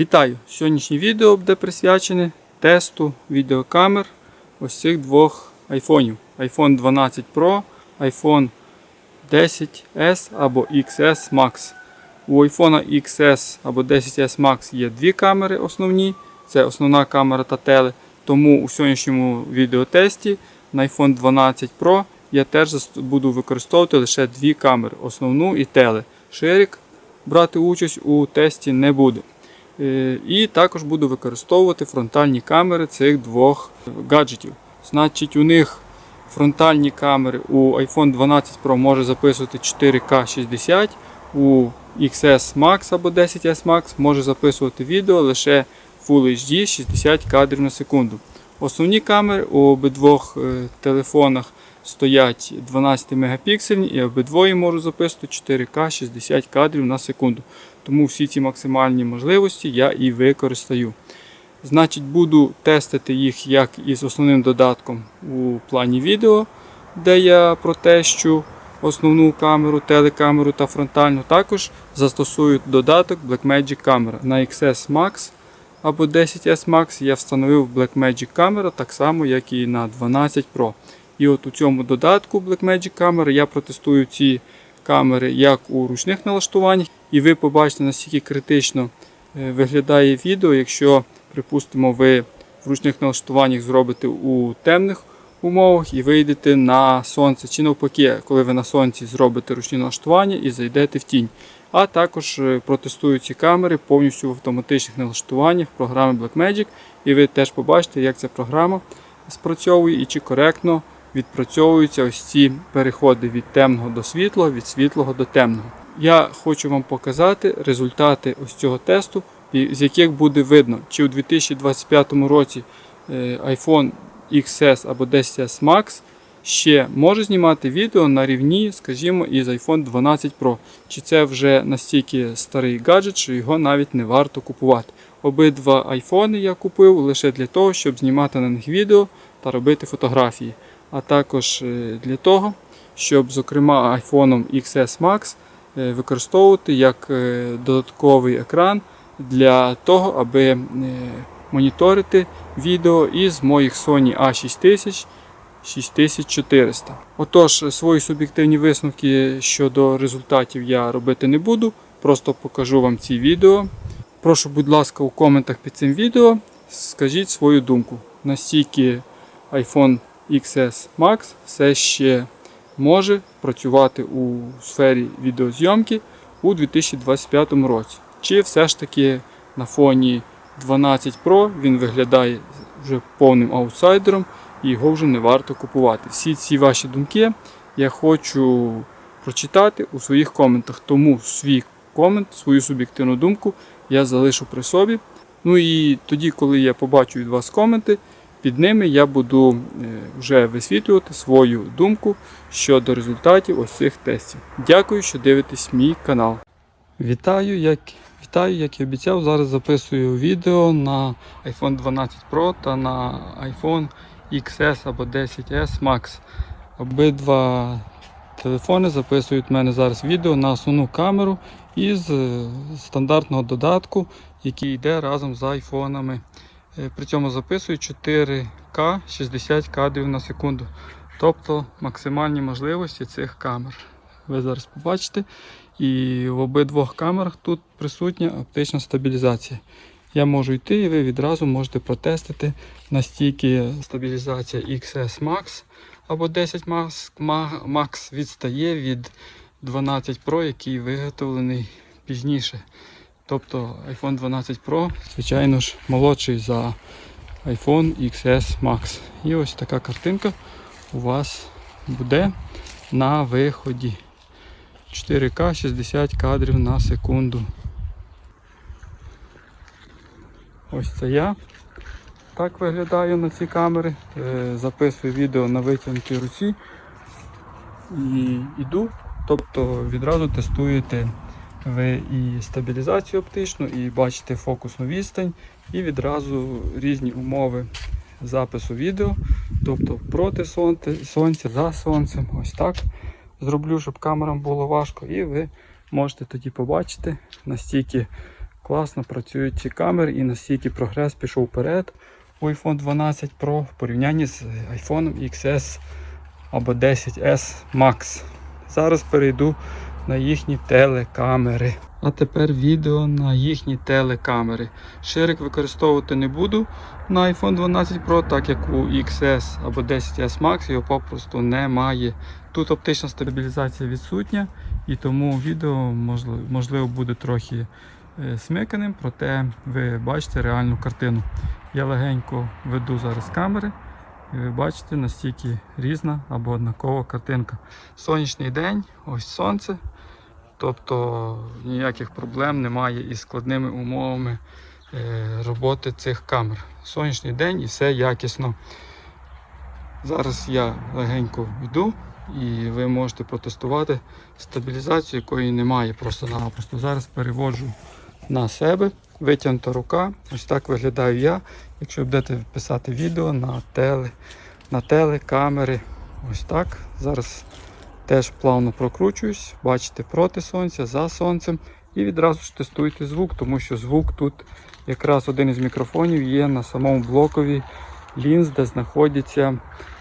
Вітаю! Сьогоднішнє відео буде присвячене тесту відеокамер ось цих двох айфонів. iPhone 12 Pro, iPhone 10S або XS Max. У iPhone XS або 10S Max є дві камери основні. Це основна камера та теле. Тому у сьогоднішньому відеотесті на iPhone 12 Pro я теж буду використовувати лише дві камери основну і теле. Ширик брати участь у тесті не буде. Е, І також буду використовувати фронтальні камери цих двох гаджетів. Значить, у них фронтальні камери у iPhone 12 Pro може записувати 4К 60, у XS Max або 10S Max може записувати відео лише Full HD 60 кадрів на секунду. Основні камери у обидвох е, телефонах стоять 12 мегапіксельні і обидвоє можуть записувати 4К 60 кадрів на секунду. Тому всі ці максимальні можливості я і використаю. Значить, буду тестити їх як із основним додатком у плані відео, де я протещу основну камеру, телекамеру та фронтальну. Також застосую додаток Blackmagic Camera. На XS Max або 10S Max я встановив Blackmagic Camera так само, як і на 12 Pro. І от у цьому додатку Blackmagic Camera я протестую ці камери як у ручних налаштуваннях, і ви побачите, наскільки критично е, виглядає відео, якщо, припустимо, ви в ручних налаштуваннях зробите у темних умовах і вийдете на сонце, чи навпаки, коли ви на сонці зробите ручні налаштування і зайдете в тінь. А також е, протестую ці камери повністю в автоматичних налаштуваннях програми Blackmagic, і ви теж побачите, як ця програма спрацьовує і чи коректно відпрацьовуються ось ці переходи від темного до світлого, від світлого до темного. Я хочу вам показати результати ось цього тесту, з яких буде видно, чи у 2025 році е, iPhone XS або 10S Max ще може знімати відео на рівні, скажімо, із iPhone 12 Pro. Чи це вже настільки старий гаджет, що його навіть не варто купувати. Обидва айфони я купив лише для того, щоб знімати на них відео та робити фотографії. А також е, для того, щоб, зокрема, iPhone XS Max е, використовувати як е, додатковий екран для того, аби моніторити відео із моїх Sony A6000 6400. Отож, свої суб'єктивні висновки щодо результатів я робити не буду. Просто покажу вам ці відео. Прошу, будь ласка, у коментах під цим відео скажіть свою думку. Настільки iPhone XS Max все ще може працювати у сфері відеозйомки у 2025 році. Чи все ж таки на фоні 12 Pro він виглядає вже повним аутсайдером і його вже не варто купувати. Всі ці ваші думки я хочу прочитати у своїх коментах. Тому свій комент, свою суб'єктивну думку я залишу при собі. Ну і тоді, коли я побачу від вас коменти, під ними я буду е, вже висвітлювати свою думку щодо результатів ось цих тестів. Дякую, що дивитесь мій канал. Вітаю, як, вітаю, як і обіцяв. Зараз записую відео на iPhone 12 Pro та на iPhone XS або 10S Max. Обидва телефони записують в мене зараз відео на основну камеру із е, стандартного додатку, який йде разом з айфонами. Е, При цьому записую 4К 60 кадрів на секунду. Тобто максимальні можливості цих камер. Ви зараз побачите. І в обидвох камерах тут присутня оптична стабілізація. Я можу йти і ви відразу можете протестити, настільки стабілізація XS Max або 10 Max, Max відстає від 12 Pro, який виготовлений пізніше. Тобто iPhone 12 Pro, звичайно ж, молодший за iPhone XS Max. І ось така картинка у вас буде на виході. 4К 60 кадрів на секунду. Ось це я. Так виглядаю на ці камери. Е, Записую відео на витягнутій руці і йду. Тобто відразу тестуєте ви і стабілізацію оптичну, і бачите фокусну відстань, і відразу різні умови запису відео. Тобто проти сонця, за сонцем. Ось так зроблю, щоб камерам було важко. І ви можете тоді побачити, настільки класно працюють ці камери і настільки прогрес пішов вперед у iPhone 12 Pro в порівнянні з iPhone XS або 10S Max. Зараз перейду на їхні телекамери. А тепер відео на їхні телекамери. Ширик використовувати не буду на iPhone 12 Pro, так як у XS або 10S Max його попросту немає. Тут оптична стабілізація відсутня, і тому відео можливо, буде трохи е, смиканим, проте ви бачите реальну картину. Я легенько веду зараз камери, і ви бачите настільки різна або однакова картинка. Сонячний день, ось сонце. Тобто ніяких проблем немає із складними умовами е, роботи цих камер. Сонячний день і все якісно. Зараз я легенько йду і ви можете протестувати стабілізацію, якої немає просто-напросто. Зараз переводжу на себе, витягнута рука. Ось так виглядаю я. Якщо будете писати відео на теле, на телекамери, ось так. Зараз теж плавно прокручуюсь, бачите проти сонця, за сонцем. І відразу ж тестуйте звук, тому що звук тут якраз один із мікрофонів є на самому блокові лінз, де знаходяться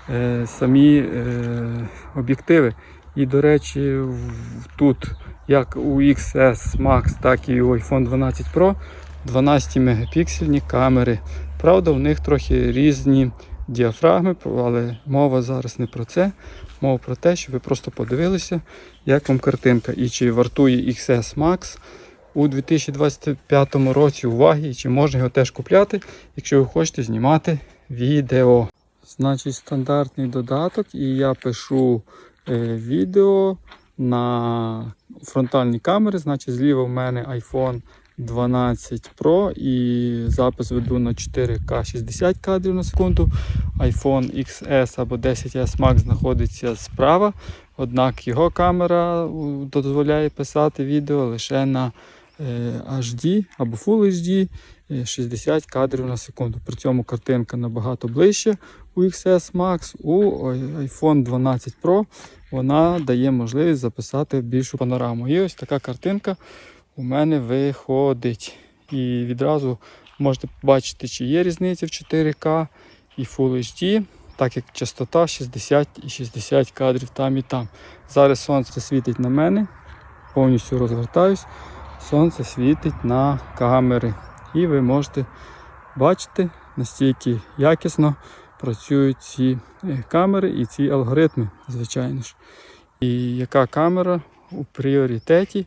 е, самі е, об'єктиви. І, до речі, тут, як у XS Max, так і у iPhone 12 Pro, 12 мегапіксельні камери. Правда, в них трохи різні діафрагми, але мова зараз не про це. Мова про те, щоб ви просто подивилися, як вам картинка і чи вартує XS Max у 2025 році уваги, і чи можна його теж купляти, якщо ви хочете знімати відео. Значить, стандартний додаток, і я пишу е, відео на фронтальні камери. Значить, зліва в мене iPhone 12 Pro і запис веду на 4К 60 кадрів на секунду. iPhone XS або 10S Max знаходиться справа, однак його камера дозволяє писати відео лише на е, HD або Full HD е, 60 кадрів на секунду. При цьому картинка набагато ближче у XS Max, у iPhone 12 Pro вона дає можливість записати більшу панораму. І ось така картинка у мене виходить. І відразу можете побачити, чи є різниця в 4К і Full HD, так як частота 60 і 60 кадрів там і там. Зараз сонце світить на мене, повністю розвертаюсь. Сонце світить на камери. І ви можете бачити, настільки якісно працюють ці е, камери і ці алгоритми, звичайно ж. І яка камера у пріоритеті,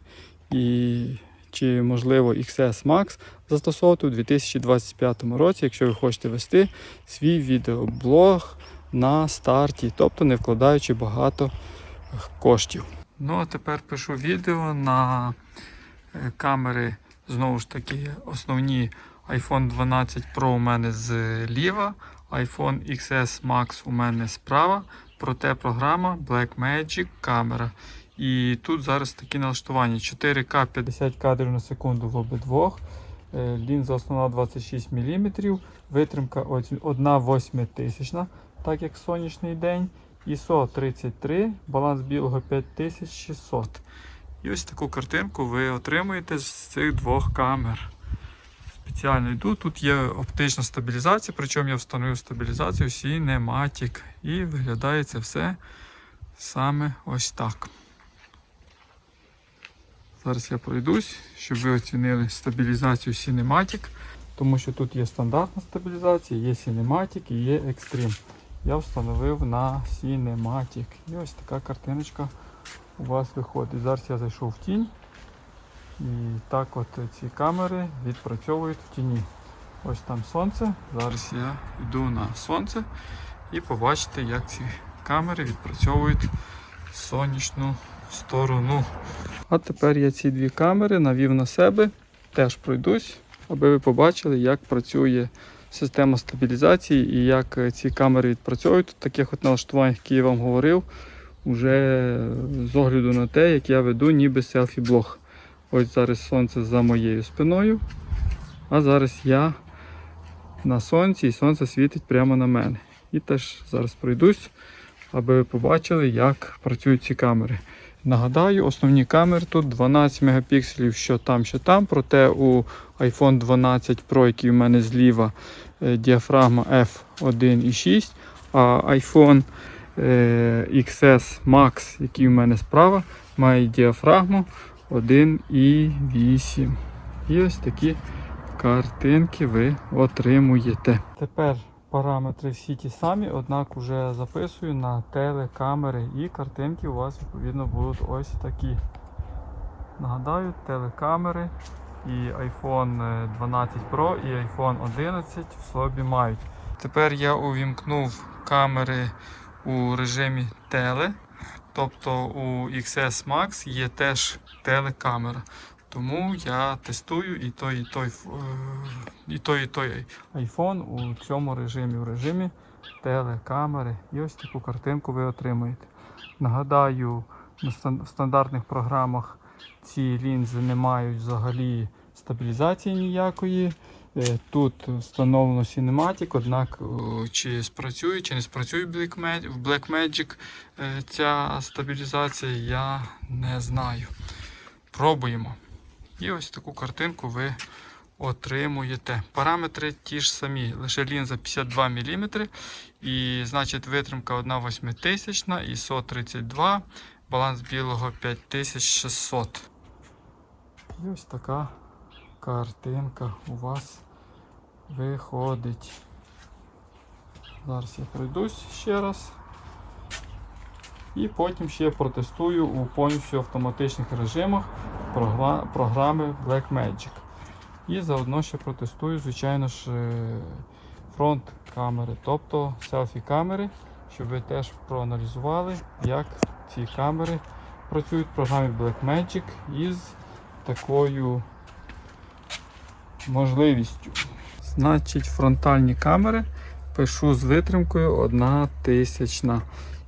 і чи можливо XS Max застосовувати у 2025 році, якщо ви хочете вести свій відеоблог на старті, тобто не вкладаючи багато коштів. Ну а тепер пишу відео на е, камери, знову ж таки, основні iPhone 12 Pro у мене зліва, iPhone XS Max у мене справа, проте програма Blackmagic камера. І тут зараз такі налаштування 4К 50 кадрів на секунду в обидвох. Е, Лінза основна 26 мм, витримка 1 тисячна, так як сонячний день. ISO 33, баланс білого 5600. І ось таку картинку ви отримуєте з цих двох камер. Спеціально йду. Тут є оптична стабілізація, причому я встановив стабілізацію Cinematic. І виглядає це все саме ось так. Зараз я пройдусь, щоб ви оцінили стабілізацію Cinematic, тому що тут є стандартна стабілізація, є Cinematic і є Extreme. Я встановив на Cinematic. І ось така картиночка у вас виходить. Зараз я зайшов в тінь. І так от ці камери відпрацьовують в тіні. Ось там сонце. Зараз я йду на сонце і побачите, як ці камери відпрацьовують сонячну сторону. А тепер я ці дві камери навів на себе, теж пройдусь, аби ви побачили, як працює система стабілізації і як е, ці камери відпрацьовують таких от налаштуваннях, які я вам говорив, уже з огляду на те, як я веду ніби селфі-блог. Ось зараз сонце за моєю спиною, а зараз я на сонці і сонце світить прямо на мене. І теж зараз пройдусь, аби ви побачили, як працюють ці камери. Нагадаю, основні камери тут 12 мегапікселів, що там, що там. Проте у iPhone 12 Pro, який у мене зліва, е, діафрагма f1.6, а iPhone е, XS Max, який у мене справа, має діафрагму 1.8. І ось такі картинки ви отримуєте. Тепер параметри всі ті самі, однак вже записую на телекамери і картинки у вас відповідно будуть ось такі. Нагадаю, телекамери і iPhone 12 Pro і iPhone 11 в собі мають. Тепер я увімкнув камери у режимі теле, тобто у XS Max є теж телекамера. Тому я тестую і той, і той, е, і той, і той iPhone у цьому режимі, у режимі телекамери. І ось таку картинку ви отримуєте. Нагадаю, на в стандартних програмах ці лінзи не мають взагалі стабілізації ніякої. Е, Тут встановлено Cinematic, однак чи спрацює, чи не спрацює в Blackmagic е, ця стабілізація, я не знаю. Пробуємо. І ось таку картинку ви отримуєте. Параметри ті ж самі, лише лінза 52 мм, і значить витримка 1,8000 ISO 32, баланс білого 5600. І ось така картинка у вас виходить. Зараз я пройдусь ще раз. І потім ще протестую у повністю автоматичних режимах програ- програми Blackmagic. І заодно ще протестую, звичайно ж, е, фронт камери, тобто селфі камери, щоб ви теж проаналізували, як ці камери працюють в програмі Blackmagic із такою можливістю. Значить, фронтальні камери пишу з витримкою 1 тисячна.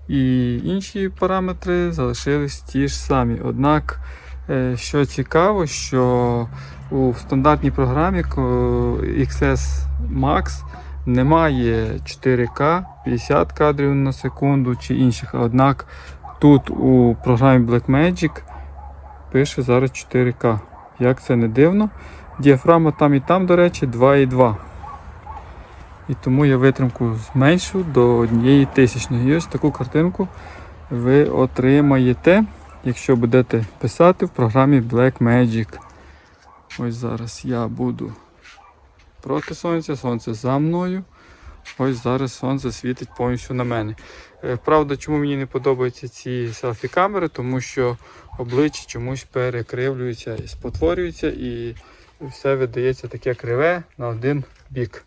І інші параметри залишились ті ж самі. Однак, е, що цікаво, що у стандартній програмі XS Max немає 4К 50 кадрів на секунду чи інших. Однак тут у програмі Blackmagic пише зараз 4К. Як це не дивно. Діафрагма там і там, до речі, 2,2. І тому я витримку зменшив до однієї тисячної. І ось таку картинку ви отримаєте, якщо будете писати в програмі Blackmagic. Ось зараз я буду проти сонця, сонце за мною. Ось зараз сонце світить повністю на мене. Е, Правда, чому мені не подобаються ці селфі-камери, тому що обличчя чомусь перекривлюється і спотворюється, і все видається таке криве на один бік.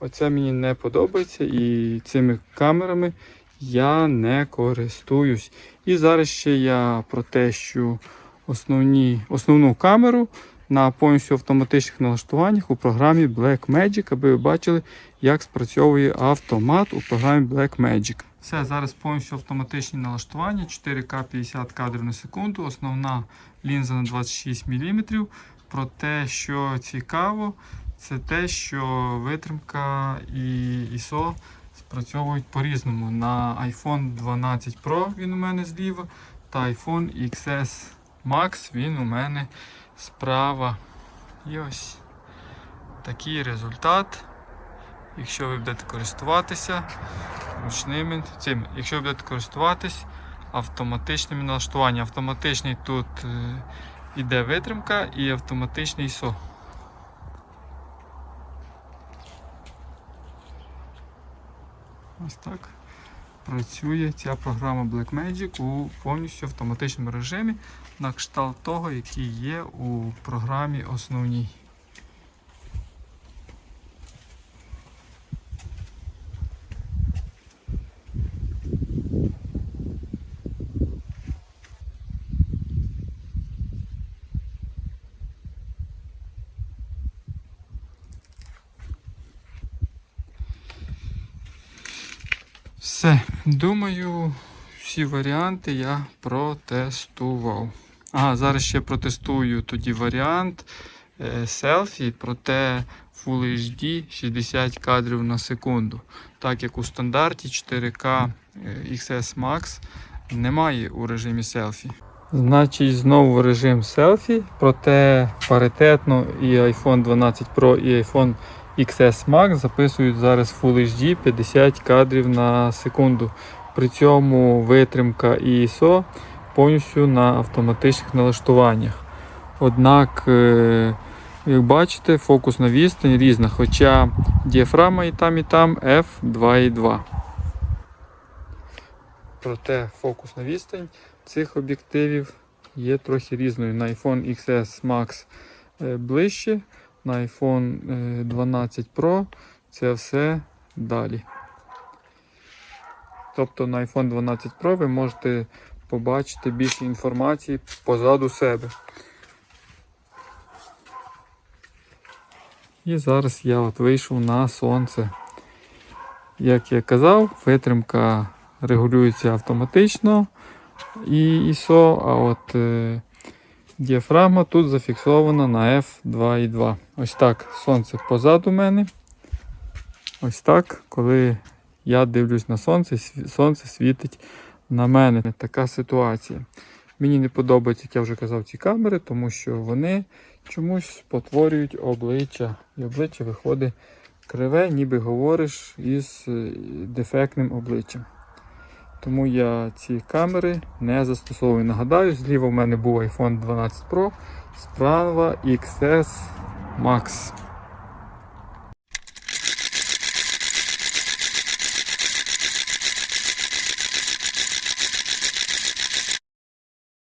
Оце мені не подобається, і цими камерами я не користуюсь. І зараз ще я протещу основні, основну камеру на повністю автоматичних налаштуваннях у програмі Blackmagic, аби ви бачили, як спрацьовує автомат у програмі Blackmagic. Все, зараз повністю автоматичні налаштування, 4К 50 кадрів на секунду, основна лінза на 26 мм. Проте, що цікаво, це те, що витримка і ISO спрацьовують по-різному. На iPhone 12 Pro він у мене зліва, та iPhone XS Max він у мене справа. І ось такий результат. Якщо ви будете користуватися ручними цим, якщо ви будете користуватись автоматичними налаштуваннями. Автоматичний тут е, іде витримка і автоматичний СО. Ось так працює ця програма Blackmagic у повністю автоматичному режимі на кшталт того, який є у програмі основній. Все, думаю, всі варіанти я протестував. Ага, зараз ще протестую тоді варіант е, селфі, проте Full HD 60 кадрів на секунду. Так як у стандарті 4К е, XS Max немає у режимі селфі. Значить, знову режим селфі, проте паритетно і iPhone 12 Pro, і iPhone XS Max записують зараз Full HD 50 кадрів на секунду. При цьому витримка і ISO повністю на автоматичних налаштуваннях. Однак, е, як бачите, фокусна відстань різна, хоча діафрагма і там, і там f2.2. Проте фокусна відстань цих об'єктивів є трохи різною. На iPhone XS Max е, ближче, на iPhone е, 12 Pro це все далі. Тобто на iPhone 12 Pro ви можете побачити більше інформації позаду себе. І зараз я от вийшов на сонце. Як я казав, витримка регулюється автоматично і ISO, а от е, діафрагма тут зафіксована на F2.2. Ось так сонце позаду мене. Ось так, коли я дивлюсь на сонце, сонце світить на мене. Така ситуація. Мені не подобається, як я вже казав, ці камери, тому що вони чомусь спотворюють обличчя. І обличчя виходить криве, ніби говориш із е, дефектним обличчям. Тому я ці камери не застосовую. Нагадаю, зліва в мене був iPhone 12 Pro, справа XS Max.